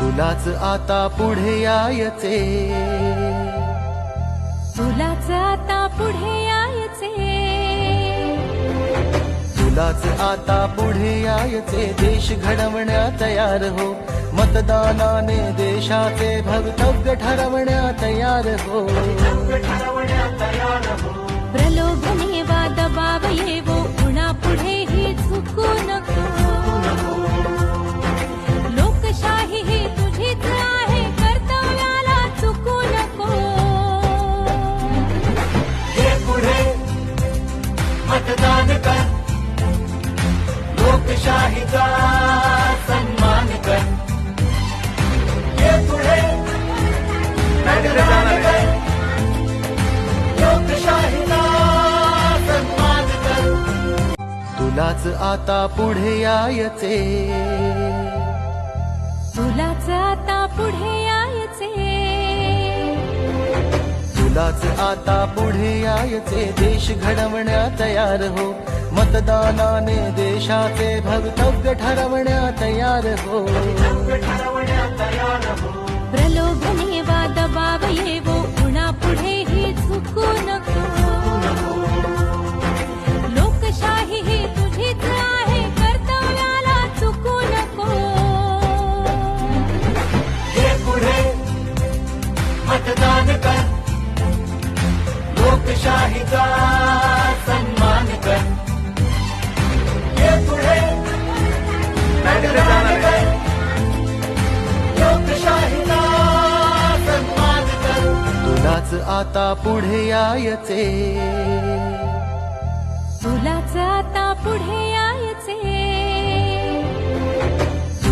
तुलाच आता पुढे यायचे. तुलाच आता पुढे यायचे. तुलाच आता पुढे यायचे. देश घडवण्या तयार हो. मतदानाने देशाचे भवितव्य ठरवण्या तयार हो. प्रलोभने मतदान कर। लोकशाहीचा सन्मान कर। हे पुढे मतदान कर। लोकशाहीचा सन्मान कर। तुलाच आता पुढे यायचे. तुलाच आता पुढे तुलाच आता पुढे यायचे. देश घडवण्या तयार हो. मतदानाने देशाचे भवितव्य ठरवण्या तयार हो. प्रलोभने वा दबाव येवो उणा पुढे ही झुकू नको. लोकशाही ही तुझीच आहे. कर्तव्याला चुकू नको. हे पुढे मतदान कर. लोकशाहीचा सन्मान कर. हे पुढे मतदान कर. लोकशाहीचा सन्मान कर. तुलाच आता पुढे यायचे. तुलाच आता पुढे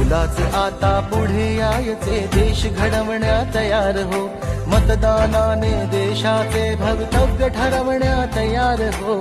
तुलाच आता पुढे यायचे. देश घडवण्या तयार हो. मतदानाने देशाचे भवितव्य ठरवण्या तयार हो.